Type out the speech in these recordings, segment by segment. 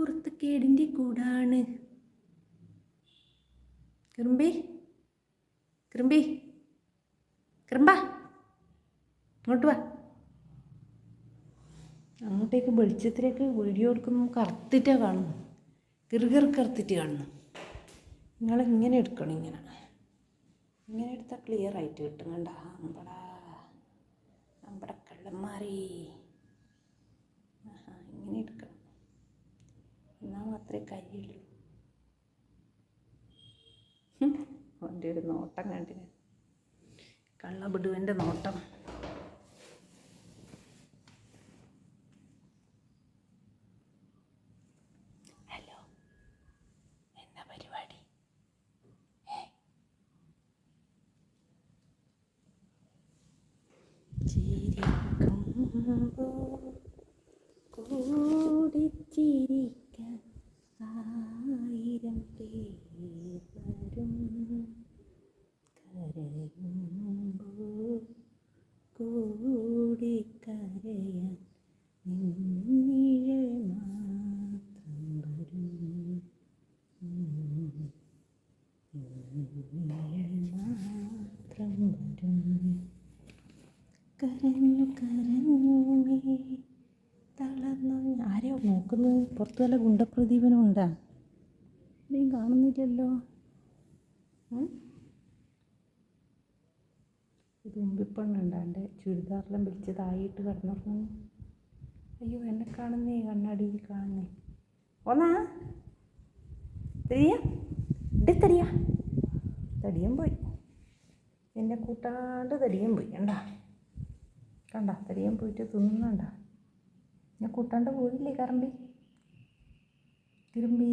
കൂർത്തക്കേടിന്റെ കൂടാണ്. കിറുമ്പി കിറുമ്പി കിറുമ്പ ഇങ്ങോട്ട് വാ. അങ്ങോട്ടേക്ക് വെളിച്ചത്തിലേക്ക് വീഡിയോ എടുക്കുമ്പോൾ കറുത്തിട്ടാണ് കാണുന്നു കിറുകിർ കറുത്തിട്ട് കാണുന്നു നിങ്ങൾ ഇങ്ങനെ എടുക്കണം ഇങ്ങനെ. ഇങ്ങനെ എടുത്താൽ ക്ലിയർ ആയിട്ട് കിട്ടും കണ്ട. അമ്പടാ നമ്മുടെ കള്ളന്മാരി ആഹാ ഇങ്ങനെ എടുക്കണം എന്നാൽ മാത്രമേ കഴിയുള്ളൂ അവന്റെ ഒരു നോട്ടം കണ്ടിന്. കള്ളബിടുവന്റെ നോട്ടം. ഹലോ എന്താ പരിപാടി? ചിരിക്കുമ്പോൾ കൂടി ആയിരം തളർന്നു ആരെയോ നോക്കുന്നത് പുറത്തു വല്ല ഗുണ്ടപ്രദീപനും ഉണ്ടാ ഇതേം കാണുന്നില്ലല്ലോ? ഇത് ഉമ്പിപ്പണ്ണുണ്ടാണ്ട് ചുരിദാറെല്ലാം പിടിച്ച് തായിട്ട് കിടന്നുറങ്ങുന്നു അയ്യോ എന്നെ കാണുന്നേ കണ്ണാടിയിൽ കാണുന്നേ. ഒന്നാ തരിയ ഇടി തരിയ തടിയും പോയി. എന്നെ കൂട്ടാണ്ട് തടിയും പോയി. കണ്ട? കണ്ട? തടിയും പോയിട്ട് തിന്നുന്നുണ്ട? എന്നെ കൂട്ടാണ്ട് പോയില്ലേ കറമ്പി? കിറുമ്പി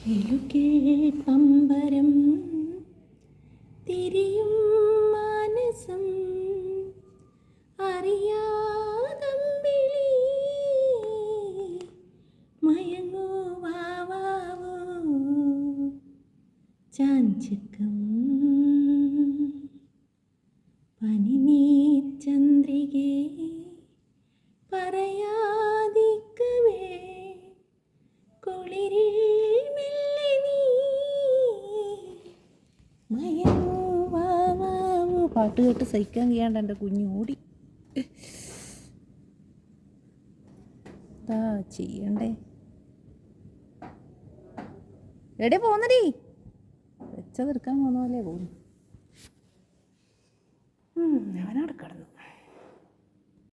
കിലുക്കേ പമ്പരം തിരിയും മാനസം അറിയാതമ്പിളി മയങ്ങോ വാവാവോ ചാഞ്ചക്കം പനിനീ ചന്ദ്രികേ പറയാതിക്കവേ കുളിരിൽ പാട്ട് കേട്ട് സഹിക്കാൻ കഴിയാണ്ട് എന്റെ കുഞ്ഞു ഓടി. എന്താ ചെയ്യണ്ടേ? എവിടെ പോകുന്നടി വെച്ചതെടുക്കാൻ പോകുന്ന പോലെ പോകുന്നു അവനവിടെ കിടന്നു.